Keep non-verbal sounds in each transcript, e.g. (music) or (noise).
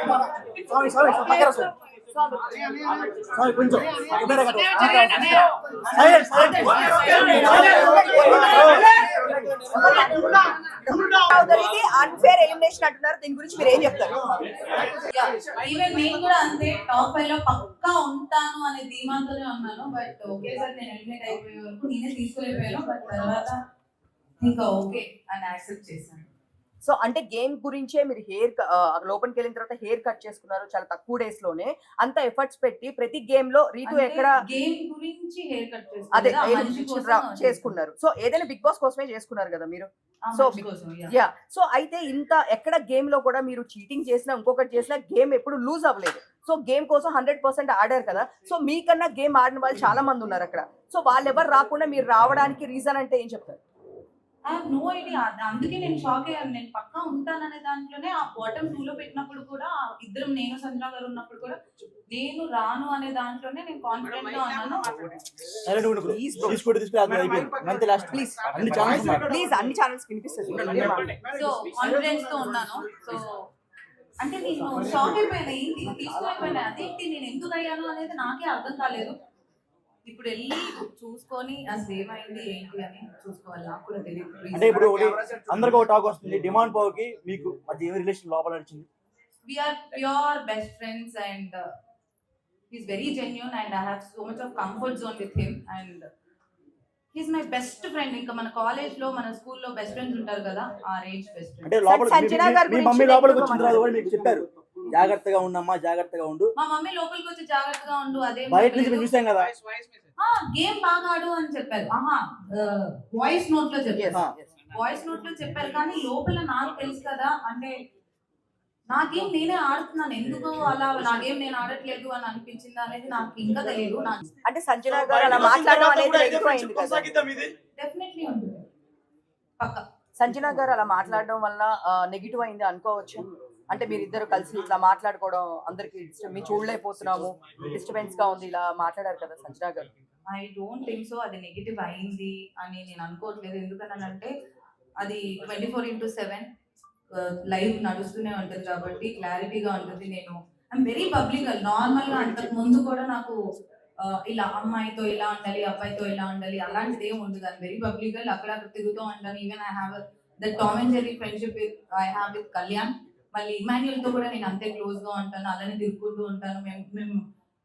స్వామి స్వామి పక్కన స్వామి కొంచెం unfair elimination అంటున్నారు. దీని గురించి మీరు ఏం చెప్తారు? ఈవెన్ నేను కూడా అంతే టాప్ ఫైవ్లో పక్కా ఉంటాను అనే ధీమాతోనే ఉన్నాను బట్ ఒకేసారి నేను ఎలిమినేట్ అయిపోయే వరకు నేనే తీసుకోలేకపోయాను బట్ తర్వాత ఇంకా ఓకే అని యాక్సెప్ట్ చేశాను. సో అంటే గేమ్ గురించే మీరు హెయిర్ లోపలికి వెళ్ళిన తర్వాత హెయిర్ కట్ చేసుకున్నారు చాలా తక్కువ డేస్లోనే అంత ఎఫర్ట్స్ పెట్టి ప్రతి గేమ్లో రీతు ఎక్కడ గేమ్ గురించి హెయిర్ కట్ అదే చేసుకున్నారు. సో ఏదైనా బిగ్ బాస్ కోసమే చేసుకున్నారు కదా మీరు? So yeah. సో అయితే ఇంత ఎక్కడ గేమ్లో కూడా మీరు చీటింగ్ చేసినా ఇంకొకటి చేసినా గేమ్ ఎప్పుడు లూజ్ అవ్వలేదు. సో గేమ్ కోసం హండ్రెడ్ పర్సెంట్ ఆడారు కదా. సో మీకన్నా గేమ్ ఆడిన వాళ్ళు చాలా మంది ఉన్నారు అక్కడ. సో వాళ్ళు ఎవరు రాకుండా మీరు రావడానికి రీజన్ అంటే ఏం చెప్తారు? ఐ హావ్ నో ఐడియా అందుకే నేను షాక్ అయ్యాను. నేను పక్కా ఉంటాననే దాంట్లోనే ఆ బాటమ్ టూ లో పెట్టినప్పుడు కూడా ఆ ఇద్దరం నేను సంజన గారు ఉన్నప్పుడు కూడా నేను రాను అనే దాంట్లోనే నేను కాన్ఫిడెంట్గా అన్ని ఛానల్స్ వినిపిస్తుంది సో కాన్ఫిడెన్స్తో ఉన్నాను. సో అంటే నేను షాక్ అయిపోయాను. ఏంటి? తీసుకోలేకపోయినా అదేంటి? నేను ఎందుకు అయ్యాను అనేది నాకే అర్థం కాలేదు. ఇప్పుడు వెళ్ళి చూసుకొని అసలు ఏమైంది ఏంటి అని చూసుకోవాలి. నాకు కూడా తెలియదు. అంటే ఇప్పుడు ఒకటి అందరికి ఒక టాక్ వస్తుంది. డిమాండ్ పవర్కి మీకు మధ్య ఏమి రిలేషన్ లోపల నడిచింది? We are pure best friends and uh, he's very genuine and I have so much of comfort zone with him and he's my best friend. ఇంకా మన కాలేజ్లో మన స్కూల్లో బెస్ట్ ఫ్రెండ్స్ ఉంటారు కదా ఆ రేంజ్ బెస్ట్ ఫ్రెండ్ అంటే లోపల సంజన మీ- మీ మమ్మీ లోపలికి వచ్చిన తర్వాత కూడా మీకు చెప్పారు. జాగ్రత్తగా ఉండమ్మా జాగ్రత్తగా ఉండు. మా మమ్మీ లోపలికి వచ్చి జాగ్రత్తగా ఉండు అదే బయట నుంచి మేము చూసాం కదా. గేమ్ బాగా ఆడు అని చెప్పారు. ఆహా వాయిస్ నోట్లో చెప్పారు. ఆ. వాయిస్ నోట్లో చెప్పారు కానీ లోపల నాకు తెలుసు కదా అంటే నా గేమ్ నేనే ఆడుతున్నాను. ఎందుకు అలా నా గేమ్ నేను ఆడట్లేదు అని అనిపించింది అనేది నాకు ఇంకా తెలియదు. అంటే సంజన గారు అలా మాట్లాడడం అనేది కదా. డెఫినెట్లీ ఉంటుంది. పక్క. సంజన గారు అలా మాట్లాడడం వల్ల నెగిటివ్ అయింది అనుకోవచ్చు. అంటే మీరు ఇద్దరు కలిసి ఇట్లా మాట్లాడుకోవడం అందరికి మేము చూడలేకపోతున్నాము. డిస్టర్బెన్స్గా ఉంది ఇలా మాట్లాడారు కదా Sanjana garu. I don't think so అది నెగిటివ్ అయింది అని నేను అనుకోవట్లేదు. ఎందుకనంటే అది twenty four into seven live నడుస్తూనే ఉంటుంది కాబట్టి క్లారిటీగా ఉంటుంది నేను. ఐమ్ వెరీ పబ్లిక్ నార్మల్గా అంతకు ముందు కూడా నాకు ఇలా అమ్మాయితో ఇలా ఉండాలి అబ్బాయితో ఇలా ఉండాలి అలాంటిది ఏమి ఉండదు. అది వెరీ పబ్లిక్ అక్కడ తిరుగుతూ ఉంటాను. Even I have the Tom and Jerry friendship with I have with Kalyan మళ్ళీ ఇమాన్యుల్తో కూడా నేను అంతే క్లోజ్గా ఉంటాను అలానే తిరుగుతూ ఉంటాను. మేము మేము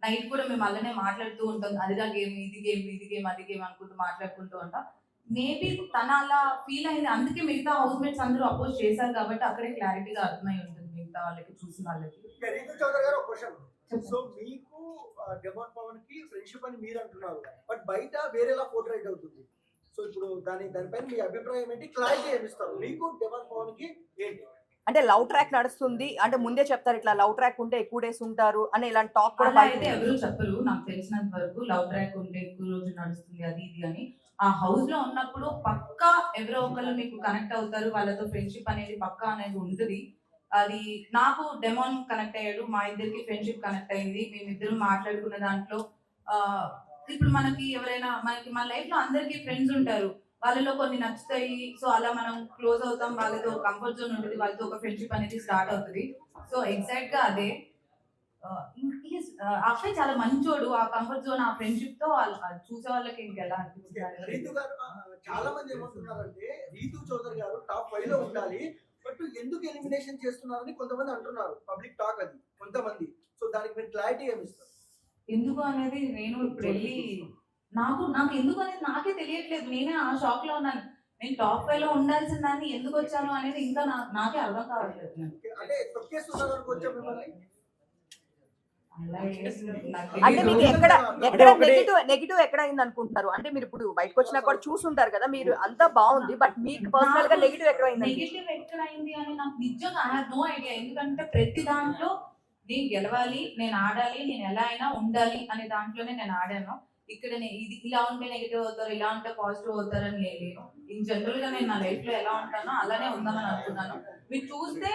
నైట్ కూడా మేము అలానే మాట్లాడుతూ ఉంటాం. అదిగా గేమ్ ఇది గేమ్ ఇది గేమ్ అది గేమ్ అనుకుంటూ మాట్లాడుకుంటూ ఉంటాం. మేబీ తన అలా ఫీల్ అయింది. అందుకే మిగతా హౌస్ మేట్స్ అందరూ అపోజ్ చేశారు కాబట్టి అక్కడే క్లారిటీగా అర్థమై ఉంటుంది మిగతా వాళ్ళకి చూసిన వాళ్ళకి. సో మీకు డెమోన్ పవన్కి ఫ్రెండ్షిప్ అని మీరు అంటున్నారు బట్ బయట వేరేలా పోర్ట్రైట్ అవుతుంది. సో ఇప్పుడు దాని దానిపైన మీ అభిప్రాయం ఏంటి? క్లారిటీ ఏమిస్తారు? మీకు డెమోన్ పవన్కి ఏంటి? అంటే లవ్ ట్రాక్ నడుస్తుంది అంటే ముందే చెప్తారు ఇట్లా లవ్ ట్రాక్ ఉంటే ఎక్కువ డేస్ ఉంటారు అని ఇలాంటి టాక్ కూడా అయితే. ఎవరు చెప్పరు. నాకు తెలిసినంత వరకు లవ్ ట్రాక్ ఉంటే ఎక్కువ రోజు నడుస్తుంది అది ఇది అని. ఆ హౌస్లో ఉన్నప్పుడు పక్కా ఎవరో ఒకళ్ళు మీకు కనెక్ట్ అవుతారు. వాళ్ళతో ఫ్రెండ్షిప్ అనేది పక్కా అనేది ఉంటుంది. అది నాకు డెమోన్ కనెక్ట్ అయ్యాడు. మా ఇద్దరికి ఫ్రెండ్షిప్ కనెక్ట్ అయింది. మేమిద్దరం మాట్లాడుకున్న దాంట్లో ఇప్పుడు మనకి ఎవరైనా మనకి మన లైఫ్లో అందరికీ ఫ్రెండ్స్ ఉంటారు. వాళ్ళలో కొన్ని నచ్చుతాయి. సో అలా మనం క్లోజ్ అవుతాం. వాళ్ళతో కంఫర్ట్ జోన్ ఉంటుంది. వాళ్ళతో ఒక ఫ్రెండ్షిప్ అనేది స్టార్ట్ అవుతుంది. సో ఎగ్జాక్ట్గా అదే. అక్షయ్ చాలా మంచోడు. ఆ కంఫర్ట్ జోన్ ఆ ఫ్రెండ్షిప్తో చూసే వాళ్ళకి ఇంకెలా అనిపిస్తుంది? రీతు గారు చాలా మంది ఏమంటున్నారంటే రీతు చౌదరి గారు టాప్ ఫైవ్లో ఉండాలి. బట్ ఎందుకు ఎలిమినేషన్ చేస్తున్నారని కొంతమంది అంటున్నారు. పబ్లిక్ టాక్ అది. కొంతమంది. సో దానికి మీరు క్లారిటీ ఏమిస్తారు ఎందుకు అనేది నేను ఇప్పుడు వెళ్ళి నాకు నాకు ఎందుకు అనేది నాకే తెలియట్లేదు. నేనే ఆ షాక్లో ఉన్నాను. నేను టాప్ ఫైవ్లో ఉండాల్సిన దాన్ని ఎందుకు వచ్చాను అనేది ఇంకా నాకే అర్థం కావట్లేదు. అంటే మీకు. ఎక్కడ ఎక్కడ నెగిటివ్ నెగిటివ్ ఎక్కడ అయింది అనుకుంటున్నారు అంటే మీరు ఇప్పుడు బయటకు వచ్చినా కూడా చూసుంటారు కదా మీరు అంతా బాగుంది బట్ మీకు పర్సనల్గా నెగిటివ్ ఎక్కడ అయింది నెగిటివ్ ఎక్కడ అయింది అని నాకు నిజంగా ఐ హావ్ నో ఐడియా ఎందుకంటే ప్రతి దాంట్లో నేను గెలవాలి నేను ఆడాలి నేను ఎలా అయినా ఉండాలి అనే దాంట్లోనే నేను ఆడాను. ఇక్కడ ఇది ఇలా ఉంటే నెగిటివ్ అవుతారు ఇలా ఉంటే పాజిటివ్ అవుతారు అని నేను ఇన్ జనరల్గా నేను నా లైఫ్లో ఎలా ఉంటానో అలానే ఉందామని అనుకున్నాను. మీరు చూస్తే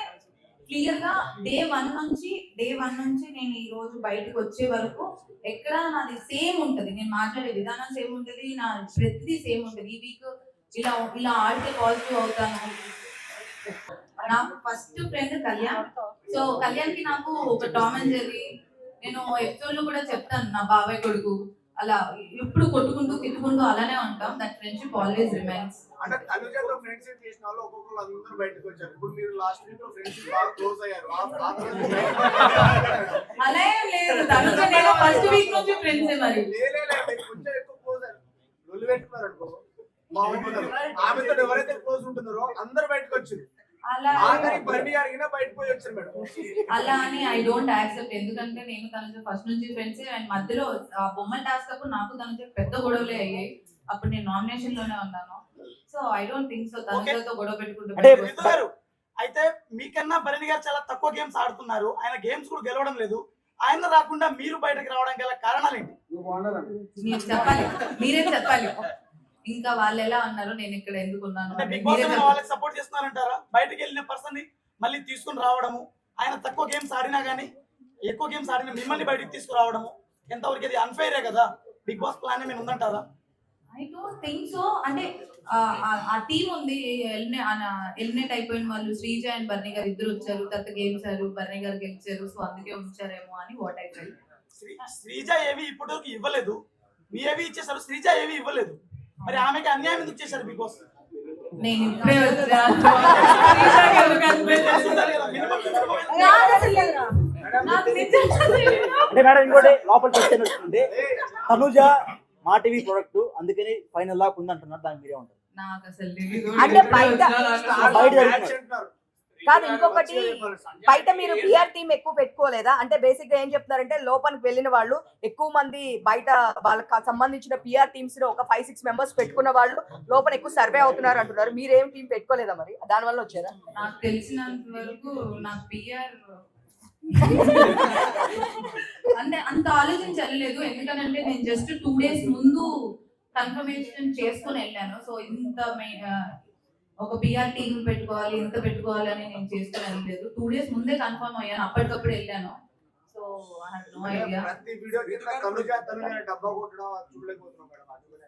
క్లియర్గా డే వన్ నుంచి డే వన్ నుంచి నేను ఈ రోజు బయటకు వచ్చే వరకు ఎక్కడ నాది సేమ్ ఉంటది. నేను మాట్లాడే విధానం సేమ్ ఉంటది నా ప్రతిదీ సేమ్ ఉంటది. ఈ వీక్ ఇలా ఇలా ఆడితే పాజిటివ్ అవుతాను. నాకు ఫస్ట్ ఫ్రెండ్ కళ్యాణ్. సో కళ్యాణ్కి నాకు ఒక టామ్ అండ్ జెర్రీ నేను ఎపిసోడ్లో కూడా చెప్తాను నా బాబాయ్ కొడుకు. అలా ఎప్పుడు కొట్టుకుంటూ తిట్టుకుంటూ అలానే ఉంటాం. దట్ ఫ్రెండ్షిప్ ఆల్వేస్ రిమైన్స్ అంటే తనుజతో ఫ్రెండ్షిప్ చేసిన వాళ్ళు ఒక్కొక్కరు అందరూ బయటకు వచ్చారు. ఇప్పుడు మీరు లాస్ట్ వీక్లో ఫ్రెండ్షిప్ బాగా క్లోజ్ అయ్యారు. (laughs) అలా ఏం లేదు. తనుజ నేను ఫస్ట్ వీక్ నుంచి ఫ్రెండ్స్ మరి. లేలే లే, మీరు కొంచెం ఎక్కువ క్లోజ్ పెట్టుకున్నారు అనుకో ఆమెతో ఎవరైతే క్లోజ్ ఉంటున్నారో అందరూ బయటకు వచ్చారు. అలా అని ఐ డోంట్ యాక్సెప్ట్ ఎందుకంటే నేను తనతో ఫస్ట్ నుంచి ఫ్రెండ్స్ అండ్ మధ్యలో ఆ బొమ్మల టాస్క్ అప్పుడు నాకు తనతో పెద్ద గొడవలే అయ్యాయి. అప్పుడు నేను నామినేషన్లోనే ఉన్నాను. So I don't think so తనతో గొడవ పెట్టుకుంటూ అంటే బయటకు రితు గారు అయితే మీకన్నా భరణి గారు చాలా తక్కువ గేమ్స్ ఆడుతున్నారు. ఆయన గేమ్స్ కూడా గెలవడం లేదు. ఆయన రాకుండా మీరు బయటకు రావడం గల కారణాలు ఏంటి? మీరు చెప్పాలి. మీరే చెప్పాలి. ఇంకా వాళ్ళు ఎలా అన్నారు నేను ఇక్కడ ఎందుకు ఉన్నాను సపోర్ట్ చేస్తున్నారంటారా? బయటకు వెళ్ళిన పర్సన్ని మళ్ళీ తీసుకుని రావడము ఆయన తక్కువ గేమ్స్ ఆడినా గానీ ఎక్కువ గేమ్స్ ఆడిన మిమ్మల్ని బయటకు తీసుకురావడము ఎంతవరకు ఇది అన్ఫైరే కదా? బిగ్ బాస్ ప్లాన్ ఏమైనా ఉందంటారా? ఐ డోంట్ థింక్ సో అంటే ఆ- ఆ- ఆ టీం ఉంది ఎలిమినేట్ అయిపోయిన వాళ్ళు శ్రీజ అండ్ బర్నీ గారు ఇద్దరు వచ్చారు తర్వాత గెలిచారు బర్నీ గారు గెలిచారు సో అందుకే ఉంచారేమో అని what I felt Sri Sreeja ఏవి ఇప్పటివరకు ఇవ్వలేదు. మీ ఏవి ఇచ్చేసారు శ్రీజ ఏవి ఇవ్వలేదు. మరి ఆమెకి అన్యాయం ఎందుకు చేశారు బిగ్ బాస్ నేను ఇప్పుడే. అంటే మేడం ఇంకోటి లోపల తనుజ మా టీవీ ప్రొడక్ట్ అందుకని ఫైనల్ దాకా ఉంది అంటున్నారు దానికి మీరే ఉంటారు నాకు అసలు తెలీదు. అంటే బయట- బయట కాదు ఇంకొకటి బయట మీరు పిఆర్ టీం ఎక్కువ పెట్టుకోలేదా? అంటే బేసిక్గా ఏం చెప్తున్నారంటే లోపలికి వెళ్ళిన వాళ్ళు ఎక్కువ మంది బయట వాళ్ళకి సంబంధించిన పిఆర్ టీమ్స్లో ఒక ఫైవ్ సిక్స్ మెంబర్స్ పెట్టుకున్న వాళ్ళు లోపల ఎక్కువ సర్వే అవుతున్నారు అంటున్నారు. మీరేం టీం పెట్టుకోలేదా మరి? దాని వల్ల వచ్చారా? నాకు తెలిసినంత వరకు నాకు పిఆర్ అంటే అంత ఆలోచించలేదు. ఎందుకంటే నేను జస్ట్ టూ డేస్ ముందు కన్ఫర్మేషన్ చేసుకుని వెళ్ళాను. సో ఇంత ఒక పిఆర్ టీం పెట్టుకోవాలి ఇంత పెట్టుకోవాలి అని నేను చేసుకుని వెళ్ళలేదు టూ డేస్ ముందే కన్ఫర్మ్ అయ్యాను అప్పటికప్పుడు వెళ్ళాను. So I have no idea ప్రతి వీడియో డబ్బా కొట్టడం మేడం అందుకనే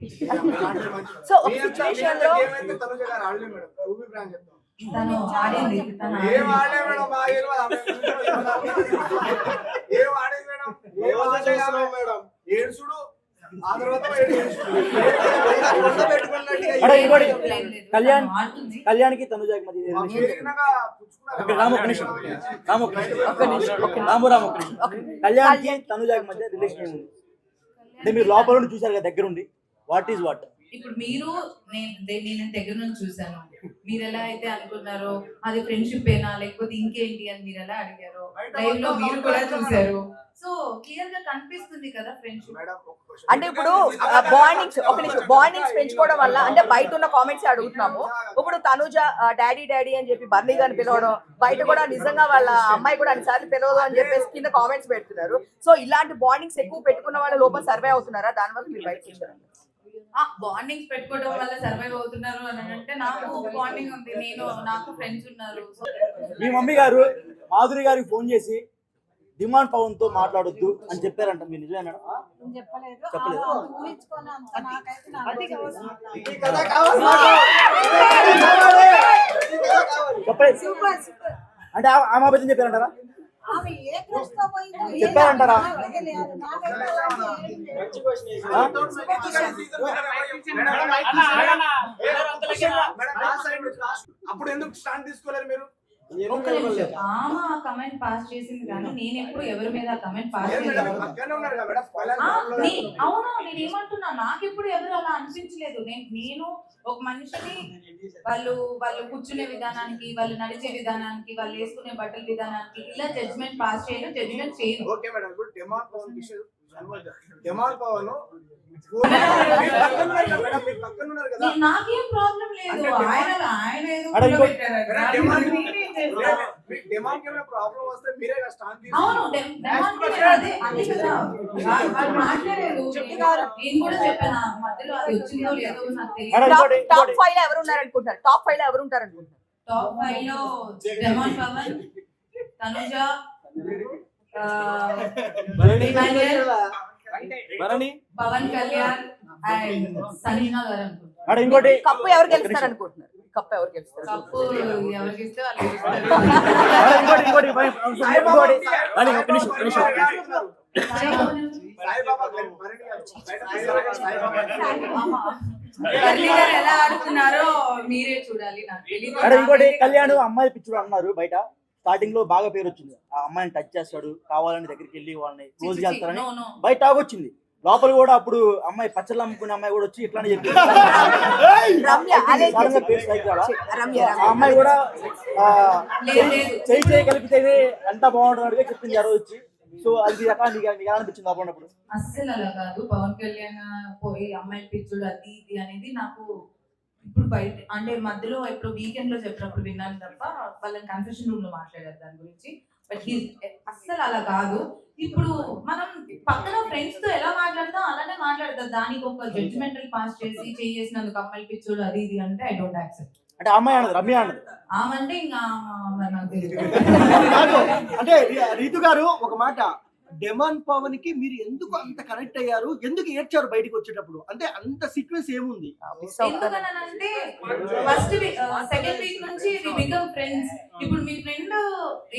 (laughs) సో ఒక సిచ్యువేషన్లో ఏమైతే తనుజ గారు ఆడలే మేడం రూబీ బ్రాండ్ చెప్తాం. తను ఆడింది తను ఏం ఆడింది. ఆడలే (laughs) మేడం ఏం మేడం? ఏం మేడం? ఏడుసుడు కళ్యాణ్ కళ్యాణ్కి తనుజకి మధ్య రాము ఒక్క నిమిషం. రాము ఒక్క నిమిషం. రాము రాము. ఒక్క నిమిషం. కళ్యాణ్కి తనుజకి మధ్య రిలేషన్ ఏముంది అంటే మీరు లోపల నుండి చూసారు కదా దగ్గర ఉండి వాట్ ఈస్ వాట్ ఇప్పుడు మీరు నేను దే- నేను దగ్గర నుంచి చూసాను మీరు ఎలా అయితే అనుకున్నారో అది ఫ్రెండ్షిప్ ఏనా లేకపోతే ఇంకేంటి అని మీరు ఎలా అడిగారు లైవ్లో మీరు కూడా చూసారు సో క్లియర్గా కనిపిస్తుంది కదా ఫ్రెండ్షిప్. అంటే ఇప్పుడు బాండింగ్స్ ఒక నిమిషం. బాండింగ్స్ పెంచుకోవడం వల్ల అంటే బయట ఉన్న కామెంట్స్ అడుగుతున్నాము. ఇప్పుడు తనుజ డాడీ డాడీ అని చెప్పి బర్నీ గారిని పిలవడం బయట కూడా నిజంగా వాళ్ళ అమ్మాయి కూడా అన్నిసార్లు పిలవదు అని చెప్పేసి కింద కామెంట్స్ పెడుతున్నారు. సో ఇలాంటి బాండింగ్స్ ఎక్కువ పెట్టుకున్న వాళ్ళ లోపల సర్వే అవుతున్నారా? దాని వల్ల మీరు బయటకు వచ్చారు? బాండింగ్స్ పెట్టుకోవడం వల్ల సర్వైవ్ అవుతున్నారు అని అంటే నాకు బాండింగ్ ఉంది. నేను నాకు ఫ్రెండ్స్ ఉన్నారు. సో మీ మమ్మీ గారు మాధురి గారికి ఫోన్ చేసి డిమాండ్ పవన్తో మాట్లాడొద్దు అని చెప్పారంట. మీరు నిజమేనా చెప్పలేదు. చెప్పలేదు. అంటే ఆ- ఆమె అబద్ధం చెప్పారంటారా? చెప్పారంటారా? అప్పుడు ఎందుకు స్టాండ్ తీసుకోలేరు మీరు? ఒక్క నిమిషం. ఆమె కమెంట్ పాస్ చేసింది కానీ నేను ఎప్పుడు ఎవరి మీద కమెంట్ పాస్ చేయలేదు. ఆ, అవును నేను ఏమంటున్నా? నాకు ఎప్పుడు ఎవరు అలా అనిపించలేదు. నేను నేను ఒక మనిషిని వాళ్ళు వాళ్ళు కూర్చునే విధానానికి వాళ్ళు నడిచే విధానానికి వాళ్ళు వేసుకునే బట్టల విధానానికి ఇలా జడ్జ్మెంట్ పాస్ చేయను జడ్జ్మెంట్ చేయను. Okay madam. డిమాండ్ పవన్ నాకేం ప్రాబ్లం లేదు. ఆయన ఆయన ఏదో అరే ఇంకో- పెట్టారు. మేడం, demand- నేనేం చేస్తా? మీకు డిమాండ్ ఏమైనా ప్రాబ్లం వస్తే మీరే కదా స్టాండ్ అవును డెమ్- డెమాన్కి నేను అదే అదే కదా. వాళ్ళు వాళ్ళు మాట్లాడారు నేను కూడా చెప్పాను. ఆ మధ్యలో అది వచ్చిందో లేదో నాకు తెలియదు మేడం టాప్ ఫైవ్లో ఎవరు ఉన్నారు అనుకుంటున్నారు టాప్ ఫైవ్లో ఎవరు ఉంటారు అనుకుంటున్నారు టాప్ ఫైవ్లో డెమాన్ పవన్ తనుజ పవన్ కళ్యాణ్ అండ్ సలీనా గారు అనుకుంటా. మేడం ఇంకోటి. కప్పు ఎవరు గెలుస్తారు అనుకుంటున్నారు? కప్ ఎవరు గెలుస్తారు? కప్పు వాళ్ళు ఎలా ఆడుతున్నారో మీరే చూడాలి నాకు ఇంకోటి. కళ్యాణ్ అమ్మాయి పిచ్చుడు అన్నారు బయట. స్టార్టింగ్లో బాగా పేరు వచ్చింది. ఆ అమ్మాయిని టచ్ చేస్తాడు కావాలని దగ్గరికి వెళ్ళి వాళ్ళని క్లోజ్ చేస్తారని. బయట టాక్ వచ్చింది. లోపల కూడా అప్పుడు అమ్మాయి పచ్చళ్ళు అమ్ముకునే అమ్మాయి కూడా వచ్చి ఇట్లానే చెప్పింది. ఆ అమ్మాయి కూడా ఆ, లేదు, చెయ్యి- లేదు. చెయ్యి చేయి కలిపితేనే అంతా బాగుంటున్నట్టుగా చెప్పింది ఆ రోజు. వచ్చి సో అది నీకు నీకు అనిపించింది అప్పుడు అస్సలు అలా కాదు. పవన్ కళ్యాణ్ పోయి అమ్మాయి పిచ్చుడు అది ఇది అనేది నాకు ఇప్పుడు బయట అంటే మధ్యలో ఇప్పుడు వీకెండ్లో చెప్పినప్పుడు విన్నాను తప్ప వాళ్ళని కన్ఫెషన్ రూమ్లో మాట్లాడారు దాని గురించి. బట్ హీ అస్సలు అలా కాదు. ఇప్పుడు మనం పక్కన ఫ్రెండ్స్తో ఎలా మాట్లాడతాం? అలానే మాట్లాడతాం. దానికి ఒక జడ్జిమెంటల్ పాస్ చేసి చేసినందుకు అమ్మాయి పిచ్చుడు అది ఇది అంటే ఐ డోంట్ యాక్సెప్ట్ అంటే అమ్మాయి అన్నది రమ్య అన్నది ఆమంటే ఇంకా అంటే రీతు గారు ఒక మాట డెమాన్ పవన్కి మీరు ఎందుకు అంత కనెక్ట్ అయ్యారు? ఎందుకు ఏడ్చారు బయటికి వచ్చేటప్పుడు? అంటే అంత సీక్వెన్స్ ఏముంది? ఎందుకనంటే ఫస్ట్ సెకండ్ వీక్ నుంచి వి బికమ్ ఫ్రెండ్స్ ఇప్పుడు మీ ఫ్రెండ్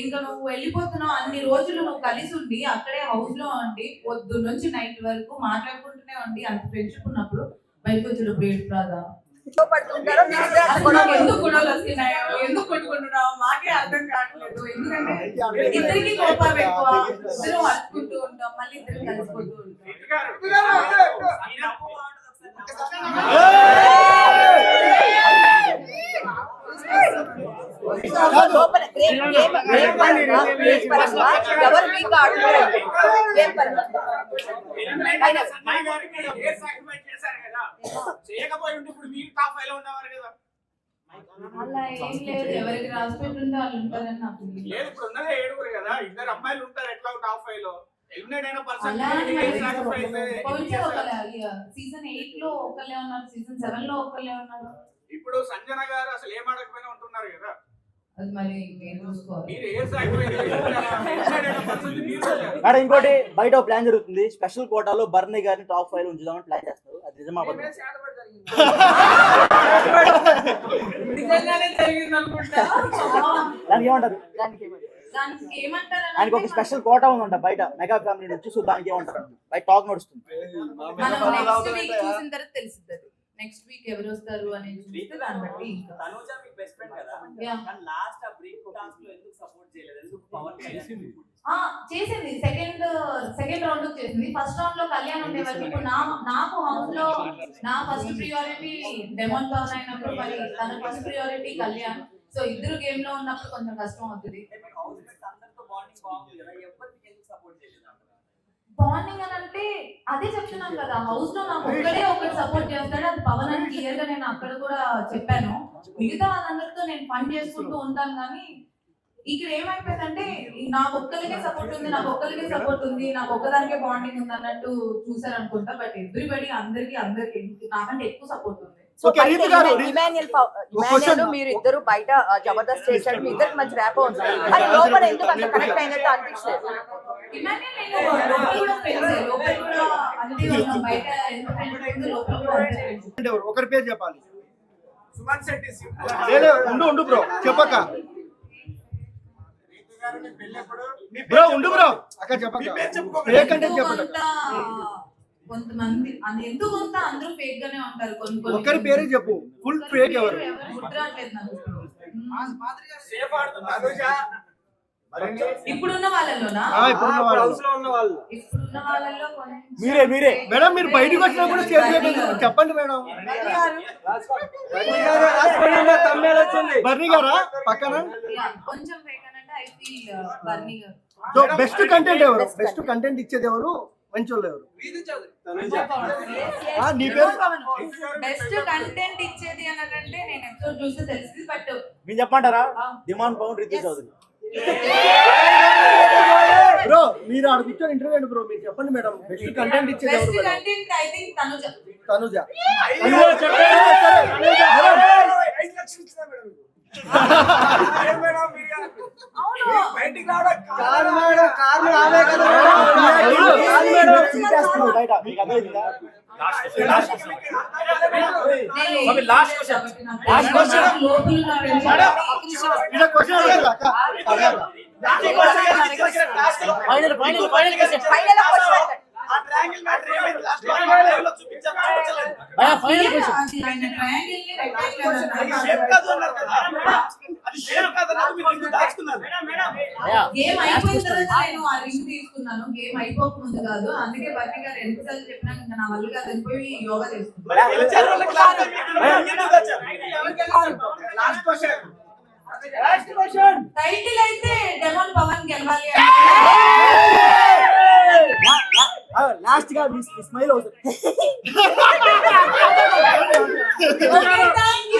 ఇంకా నువ్వు వెళ్ళిపోతున్నావు అన్ని రోజులు నువ్వు కలిసి ఉండి అక్కడే హౌస్లో ఉండి పొద్దు నుంచి నైట్ వరకు మాట్లాడుకుంటూనే ఉండి అంత ఫ్రెండ్షిప్ ఉన్నప్పుడు బయటకు వచ్చినప్పుడు ఏడు రాదా పడుతుంటారో ఎందుకు గొడవలు వస్తున్నాయో ఎందుకు మాకే అర్థం కావట్లేదు. ఎందుకంటే ఇద్దరికి కోపాలు ఎక్కువ. ఇద్దరు అడుకుంటూ ఉంటాం మళ్ళీ ఇద్దరు కలిసిపోతూ ఉంటాం. ఎవరు పరంగా చేశారు కదా చేయకపోయి ఉంటే ఇప్పుడు మీరు టాప్ ఫైవ్లో ఉన్నవారు కదా లేదు ఇప్పుడు ఉన్నదే ఏడుగురు కదా ఇద్దరు అమ్మాయిలు ఉంటారు ఎట్లా టాప్ ఫైవ్లో పర్సన్ సీజన్ ఎయిట్లో ఒకళ్ళే ఉన్నారు సీజన్ సెవెన్లో ఒకళ్ళే ఉన్నారు ఇప్పుడు సంజన గారు అసలు ఏం అడగకపోయినా ఉంటున్నారు కదా. అది మరి మీరు చూసుకోవాలి. మేడం ఇంకోటి బయట ఒక ప్లాన్ జరుగుతుంది. స్పెషల్ కోటాలో బర్నీ గారిని టాప్ ఫైవ్లో ఉంచుదామని ప్లాన్ చేస్తారు. అది నిజమా దానికి ఏమంటారు? ఆయనకి ఒక స్పెషల్ కోటా ఉందంట బయట మెగా ఫ్యామిలీ నుంచి. సో దానికి ఏమంటారు. బయట టాక్ నడుస్తుంది. మనం నెక్స్ట్ వీక్ ఎవరు వస్తారు అనేది చూస్తే దాన్ని బట్టి తనూజ మీ బెస్ట్ ఫ్రెండ్ కదా. కానీ లాస్ట్ ఆ బ్రేక్ టాస్క్లో ఎందుకు సపోర్ట్ చేయలేదు? ఎందుకు పవన్ కళ్యాణ్ ఆ చేసింది. సెకండ్ సెకండ్ రౌండ్ చేసింది. ఫస్ట్ రౌండ్లో కళ్యాణ్ ఉండే వరకు ఇప్పుడు నా నాకు హౌస్లో నా ఫస్ట్ ప్రియారిటీ డెమోన్ పవన్ అయినప్పుడు మరి తన ఫస్ట్ ప్రియారిటీ కళ్యాణ్. సో ఇద్దరు గేమ్లో ఉన్నప్పుడు కొంచెం కష్టం అవుతుంది హౌస్ మేట్స్ అందరితో బాండింగ్ బాగుంది కదా ఎవరికి ఎందుకు సపోర్ట్ చేయలేదు అంటారు బాండింగ్ అని అంటే అదే చెప్తున్నాను కదా హౌస్లో నాకు ఒక్కడే ఒకటి సపోర్ట్ చేస్తాడు అది పవన్ అని క్లియర్గా నేను అక్కడ కూడా చెప్పాను. మిగతా వాళ్ళందరితో నేను పని చేసుకుంటూ ఉంటాను కానీ ఇక్కడ ఏమైపోయిందంటే నాకు ఒక్కరికే సపోర్ట్ ఉంది నాకు ఒక్కరికే సపోర్ట్ ఉంది నాకు ఒక్కదానికే బాండింగ్ ఉంది అన్నట్టు చూసారు అనుకుంటా బట్ ఎవ్రీబడి అందరికి అందరికి నాకంటే ఎక్కువ సపోర్ట్ ఉంది. మీరు ఇద్దరు బయట జబర్దస్త్ చేశాడు మీ ఇద్దరికి మంచి ర్యాప్ ఉంది అది లోపల ఎందుకు అంత కనెక్ట్ అయినట్టు అనిపించలేదు? ఇమాన్యుల్ నేను లోపల కూడా ఫ్రెండ్స్ లోపల కూడా అంతే ఉన్నాం బయట ఎంత ఫ్రెండ్స్ ఉందో లోపల కూడా అంతే ఫ్రెండ్స్ అంటే ఎవరు? ఒకరి పేరు చెప్పాలి. సుమన్ శెట్టి ఉండు ఉండు బ్రో చెప్పక బ్రో ఉండు బ్రో. అక్కడ చెప్పక పేరు చెప్పుకోక ఫేక్ అంటే చెప్పండి. కొంత కొంతమంది అది ఎందుకు కొంత అందరూ ఫేక్ గానే ఉంటారు కొన్ని కొన్ని. ఒకరి పేరే చెప్పు. ఫుల్ ఫేక్ ఎవరు? నాకు. సేఫ్ ఇప్పుడున్న వాళ్ళలోనా? వాళ్ళలో మీరే మీరే. మేడం మీరు బయటకు వచ్చినా కూడా? చెప్పండి మేడం. బర్నీ గారా పక్కన? కొంచెం I feel Bharani garu. Best content ఎవరు? బెస్ట్ కంటెంట్ ఇచ్చేది ఎవరు? మంచి వాళ్ళు ఎవరు ఆ, నీ పేరు? బెస్ట్ కంటెంట్ ఇచ్చేది అనకంటే నేను ఎపిసోడ్ చూస్తే తెలిసింది బట్ మీరు చెప్పమంటారా? డిమాండ్ పవన్ రితీష్ చౌదరి బ్రో మీరు ఆడ కూర్చొని ఇంటర్వ్యూ బ్రో మీరు చెప్పండి మేడం బెస్ట్ కంటెంట్ ఇచ్చేది ఎవరు madam content I think Tanuja. (laughs) కాదు మేడం కాదు ఆమె కదా చీకేస్తున్నారు బయట మీకు అర్థమైందా నేను లాస్ట్ క్వశ్చన్ Last question. లోపల ఉన్న friends ఇలా క్వశ్చన్ అడగదు అక్క final final final question final question game అయిపోయిన తర్వాత నేను ఆ రింగ్ తీసుకున్నాను. గేమ్ అయిపోకముందు కాదు. అందుకే బర్రీ గారు ఎన్నిసార్లు చెప్పినా ఇంకా నా వల్ల కాదు వెళ్ళిపోయి యోగా క్వశ్చన్ టైటిల్ అయితే డెమోన్ పవన్ గెలవాలి లాస్ట్గా మీ స్మైల్ అవుతుంది థ్యాంక్